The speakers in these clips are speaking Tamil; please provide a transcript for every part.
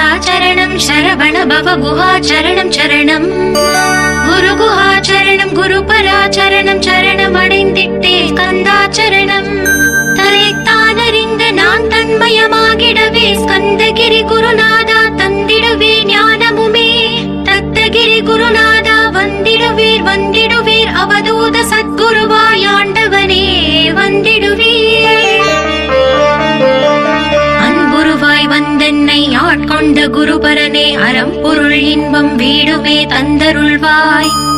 ஸ்கந்தாச்சரணம் சரவண பவ குஹாச்சரணம் சரணம் குரு குஹாச்சரணம் குரு பராச்சரணம் சரணம் அடைந்திட்டே ஸ்கந்தாச்சரணம் தரைத்தானறிந்து நான் தன்மயமாகிடவே ஸ்கந்தகிரி குருநாதா தந்திடுவே ஞானமுமே தத்தகிரி குருநாதா வந்திடுவீர் வந்திடுவீர் அவதூத குருபரனே அறம் பொருள் இன்பம் வீடுமே தந்தருள்வாய்.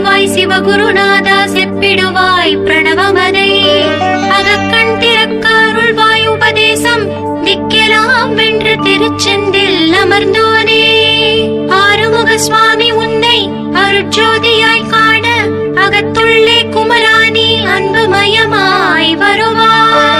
சொல்லிடுவாய் சிவகுருநாதா செப்பிடுவாய் பிரணவமதை. அகக்கண் திறக்க உபதேசம் திக்கலாம் வென்று திருச்செந்தில் அமர்ந்தோனே. ஆறுமுக சுவாமி உன்னை அருட்சோதியாய் காண அகத்துள்ளே குமராணி அன்புமயமாய் வருவாய்.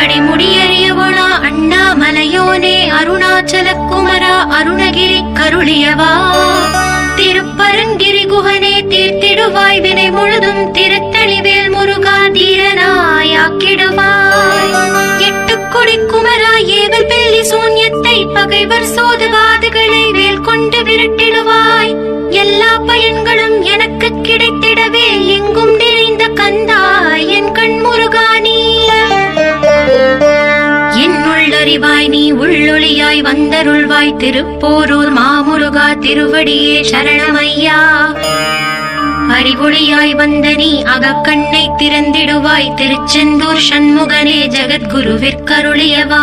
அடிமுடியறியவளா அண்ணாமலையோனே அருணாச்சல குமரா அருணகிரி கருளியவா. திருப்பரங்கிரி குகனே தீர்த்திடுவாய் வினை முழுதும் திருத்தணிவேல் முருகா தீரனாயாக்கிடுவாய் எட்டு கொடி குமரா ஏவல் பில்லி சூன்யத்தை பகைவர் சோதுவாதுகளை வேல் கொண்டு விரட்டிடுவாய். நீ வந்தருள்வாய் திருப்போரூர் மாமுருகா திருவடியே சரணமையா. அறிவொளியாய் வந்த நீ அகக்கண்ணை திறந்திடுவாய் திருச்செந்தூர் சண்முகனே ஜகத்குருவிற்கருளியவா.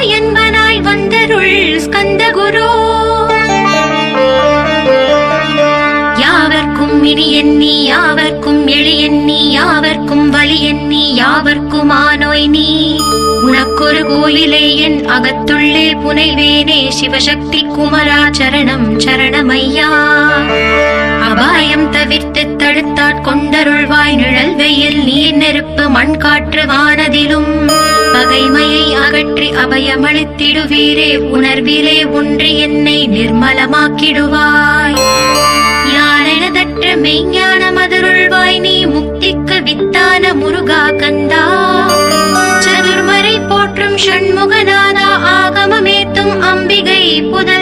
என்பனாய் வந்தருள் ஸ்கந்த குரு யாவர்க்கும் இனி எண்ணி யாவர்க்கும் எளி எண்ணி யாவர்க்கும் வலி எண்ணி யாவர்க்கும் ஆனோய் நீ. உனக்கொரு கோயிலே என் அகத்துள்ளே புனைவேனே சிவசக்தி குமரா சரணம் சரணமையா. அபாயம் தவிர்த்து தடுத்தாட் கொண்டருள்வாய் நிழல் வெயில் நீர் நெருப்பு மண் காற்று வானதிலும். பகைமையை அகற்றி அபயமளித்திடுவீரே உணர்விலே ஒன்று என்னை நிர்மலமாக்கிடுவாய். யாரெனதற்ற மெய்ஞான மதுருள்வாய் நீ முக்திக்கு வித்தான முருகா கந்தா. சதுர்மறை போற்றும் ஷண்முகநாதா ஆகமமேத்தும் அம்பிகை புதல்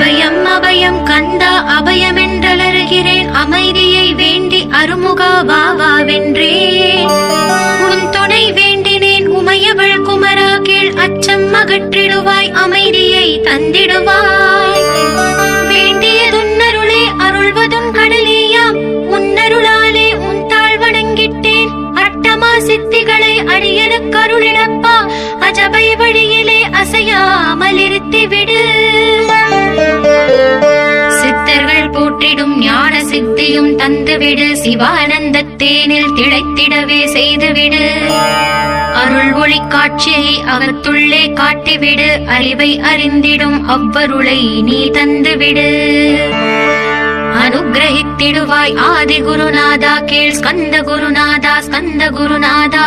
அபயம் அபயம் கந்தா அபயமென்றலருகிறேன். அமைதியை வேண்டி அருமுகா வா வா வென்றேன் உன் துணை வேண்டினேன் உமையவள் குமரா கீழ் அச்சம் அகற்றிடுவாய் அமைதியை தந்திடுவாய். வேண்டியதுன்னருளே அருள்வதும் கடலேயாம். உன்னருளாலே உன் தாழ் வணங்கிட்டேன். அட்டமா சித்திகளை அடியனுக்கு அருளிடப்பா அஜபை வழியிலே அசையாமல் இருத்தி விடு சித்தர்கள் போற்றிடும் ஞான சித்தியும் தந்துவிடு. சிவானந்த தேனில் திளைத்திடவே செய்துவிடு. அருள் ஒளி காட்சியை அகத்துள்ளே காட்டிவிடு. அறிவை அறிந்திடும் அவ்வருளை நீ தந்துவிடு. அனுகிரகித்திடுவாய் ஆதி குருநாதா கேள் ஸ்கந்த குருநாதா ஸ்கந்த குருநாதா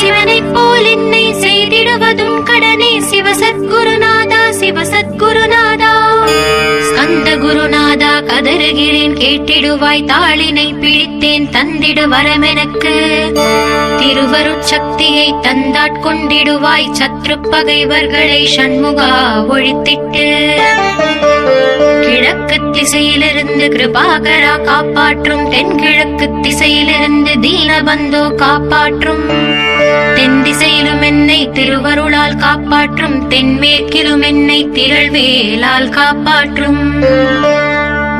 சிவனை போல் என்னை செய்திடுவதும் கடனே சிவசத்குருநாதா சிவசத்குருநாதா. ஸ்கந்த குருநாதா கதறுகிறேன் கேட்டிடுவாய் தாளினை பிடித்தேன் தந்திடு வரமெனக்கு. திருவருட்சக்தியை தந்தாட்கொண்டிடுவாய் சத்ரு பகைவர்களை சண்முகா ஒழித்திட்டு. கிழக்கு திசையிலிருந்து கிருபாகரா காப்பாற்றும் தென்கிழக்கு திசையிலிருந்து தீனபந்தோ காப்பாற்றும். தென் திசையிலும் என்னை திருவருளால் காப்பாற்றும் தென்மேற்கிலும் என்னை திரள்வேலால் காப்பாற்றும்.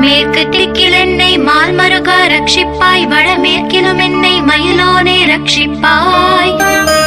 மேற்கு திக்கில் என்னை மால்மருகா ரட்சிப்பாய் வடமேற்கிலும் என்னை மயிலோனே ரட்சிப்பாய்.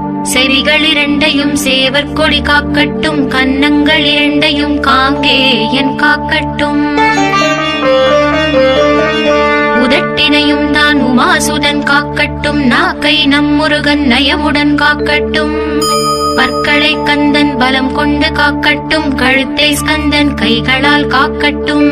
செவிகள் இரண்டையும் சேவர் கொடி காக்கட்டும் கன்னங்கள் இரண்டையும் காங்கே என் காக்கட்டும். உதட்டினையும் தான் உமாசுதன் காக்கட்டும் நாக்கை நம்முருகன் நயமுடன் காக்கட்டும். பற்களை கந்தன் பலம் கொண்டு காக்கட்டும் கழுத்தை ஸ்கந்தன் கைகளால் காக்கட்டும்.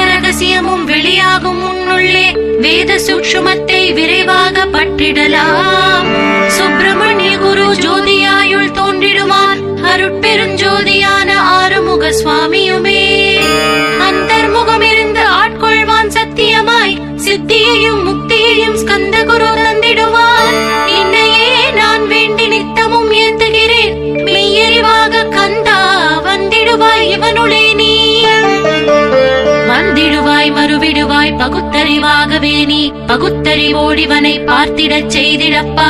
ரகசியமும் வெளியாகும் உன்னுள்ளே வேத சூக்ஷுமத்தை விரைவாக பற்றிடலாம். சுப்பிரமணிய குரு ஜோதியாயுள் தோன்றிடுவார். அருட்பெருஞ்சோதியான ஆறுமுக சுவாமியுமே. அந்தர்முகம் இருந்து ஆட்கொள்வான் சத்தியமாய் சித்தியையும் முக்தியையும் ஸ்கந்த குரு தந்திடுவார். என்னையே நான் வேண்டி நித்தமும் ஏத்துகிறேன் மெய்யறிவாக கந்தா வந்திடுவாய் இவனுளே. பகுத்தறிவாகவே நீ பகுத்தறிவோடிவனை பார்த்திடச் செய்திடப்பா.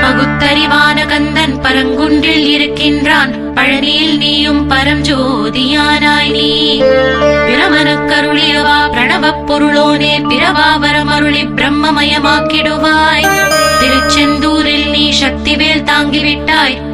பகுத்தறிவான கந்தன் பரங்குன்றில் இருக்கின்றான். பழனியில் நீயும் பரஞ்சோதியானாய் நீ. பிரமனக்கருளியவா பிரணவப் பொருளோனே பிரபாவரமருளி பிரம்மமயமாக்கிடுவாய். திருச்செந்தூரில் நீ சக்திவேல் தாங்கிவிட்டாய்.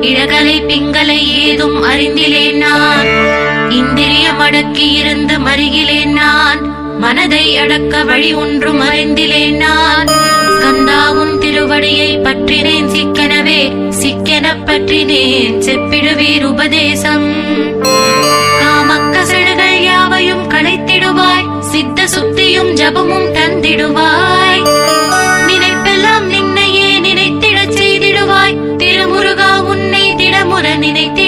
இழகலை பிங்களை ஏதும் அறிந்திலேன் நான். இந்திரியம் அடக்கி இருந்து மருகிலேன் நான். மனதை அடக்க வழி ஒன்றும் அறிந்திலேன் நான். கந்தாவும் திருவடியை பற்றினேன் சிக்கெனவே சிக்கெனப் பற்றினேன் செப்பிடுவீர் உபதேசம். காமக்கசடுகள் யாவையும் களைத்திடுவாய் சித்த சுத்தியும் ஜபமும் தந்திடுவாய். terminei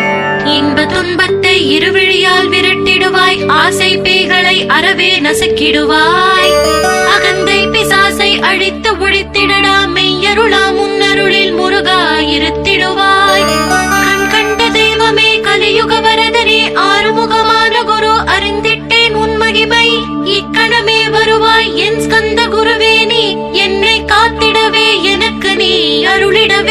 இன்ப துன்பத்தை இருவிழியால் விரட்டிடுவாய். ஆசை பேய்களை அறவே நசுக்கிடுவாய். அகந்தை பிசாசை அழித்து ஒழித்திடடா மெய்யருளா முன்னருளில் முருகா இருத்திடுவாய். கண் கண்ட தெய்வமே கலியுக வரதனே ஆறுமுகமான குரு அறிந்திட்டேன் உன் மகிமை. இக்கணமே வருவாய் என் ஸ்கந்த குருவே நீ என்னை காத்திடவே எனக்கு நீ அருளிடவே.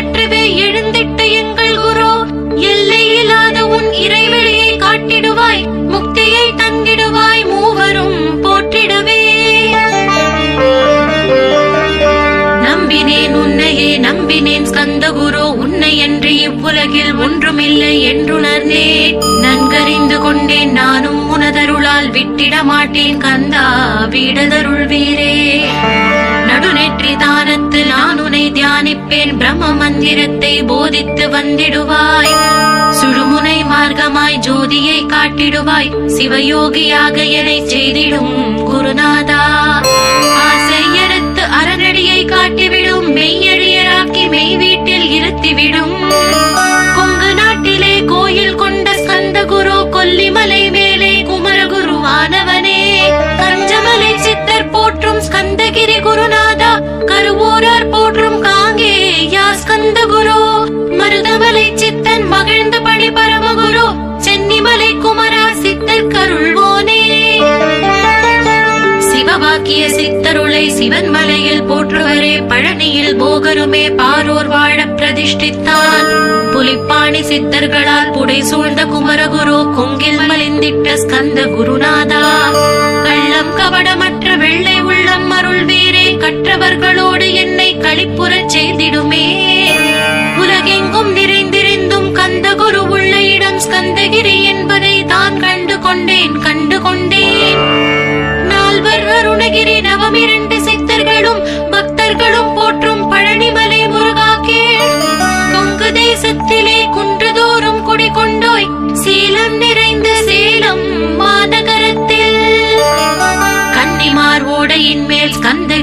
இருளை எழுந்திட்ட எங்கள் குரு எல்லை இல்லாத உன் இறைவெளியை காட்டிடுவாய் முக்தியை தந்திடுவாய் மூவரும் போற்றிடவே. நம்பினேன் உன்னையே நம்பினேன் ஸ்கந்த குரு உன்னை என்று இவ்வுலகில் ஒன்றுமில்லை என்றுணர்ந்தேன். நன்கறிந்து கொண்டேன் நானும் உனதருளால் விட்டிட மாட்டேன் கந்தா வீரே தியானிப்பேன் பிரம்ம மந்திரத்தை போதித்து வந்திடுவாய் சுழுமுனை மார்க்கமாய் ஜோதியை காட்டிடுவாய் சிவயோகியாக என்னை செய்திடும் குருநாதா ஆசையறுத்து அறநடியை காட்டிவிடும் மெய்யழியராக்கி மெய் வீட்டில் இருத்திவிடும் ஸ்கந்த குரு மருதமலை சித்தன் மகிழ்ந்த பணி பரமகுரு சென்னிமலை குமரா சித்தர் கருள்வோனே சிவபாக்கிய சித்தருளை சிவன் மலையில் போற்றுவரே பழனியில் போகருமே பாரோர் வாழ பிரதிஷ்டித்தான் புலிப்பாணி சித்தர்களால் புடை சூழ்ந்த குமரகுரு கொங்கில் மலிந்திட்ட ஸ்கந்த குருநாதா கள்ளம் கபடமற்ற வெள்ளை உள்ளம் அருள் வீரே மற்றவர்களோடு என்னை களிப்புறச் செய்திடுமே. உலகெங்கும் நிறைந்திருந்தும் கந்தகுரு உள்ள இடம் ஸ்கந்தகிரி என்பதை தான் கண்டு கொண்டேன் கண்டு கொண்டேன். நால்வர் அருணகிரி நவமிரண்டு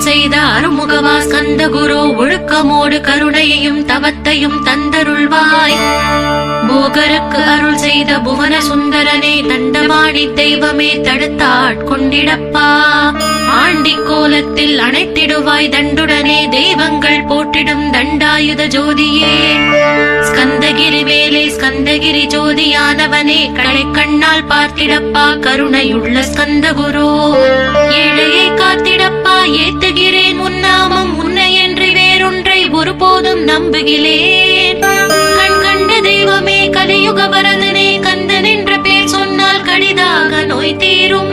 செய்த அருமுகவா ஸ்கந்த குரு ஒழுக்கமோடு கருணையையும் தவத்தையும் தந்தருள்வாய். போகருக்கு அருள் செய்த புவன சுந்தரனே தண்டவாணி தெய்வமே தடுத்தாட் கொண்டிடப்பா ஆண்டி கோலத்தில் அணைத்திடுவாய் தண்டுடனே தெய்வங்கள் போற்றிடும் தண்டாயுத ஜோதியே. ஸ்கந்தகிரி வேலை ஸ்கந்தகிரி ஜோதியானவனே கடை கண்ணால் பார்த்திடப்பா கருணையுள்ள ஸ்கந்தகுரு. ஏழையை காத்திடப்பா ஏத்துகிறேன் உன்னாமம் உன்னை என்று வேறொன்றை ஒருபோதும் நம்புகிறேன். கண் கண்ட தெய்வமே கலியுக வரதனே கந்தன் என்ற பேர் சொன்னால் கடிதாக நோய் தீரும்.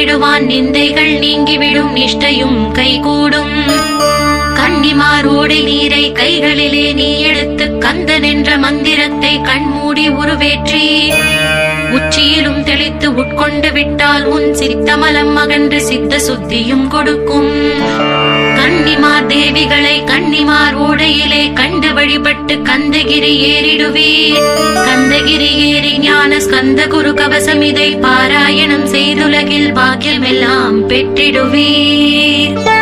விடுவான் நிந்தைகள் நீங்கிவிடும் நிஷ்டையும் கைகூடும். கன்னிமார் நீரை கைகளிலே நீ எடுத்து கந்தன் என்ற மந்திரத்தை கண்மூடி உருவேற்றி. உட்கொண்டு விட்டால் உன் சித்தமலம் அகன்று சித்த சுத்தியும் கொடுக்கும். கன்னிமார் தேவிகளை கன்னிமார் ஓடையிலே கண்டு வழிபட்டு கந்தகிரி ஏறிடுவீர். கந்தகிரி ஏறி ஞான ஸ்கந்த குரு கவசம் இதை பாராயணம் செய்துலகில் பாக்கியமெல்லாம் பெற்றிடுவீர்.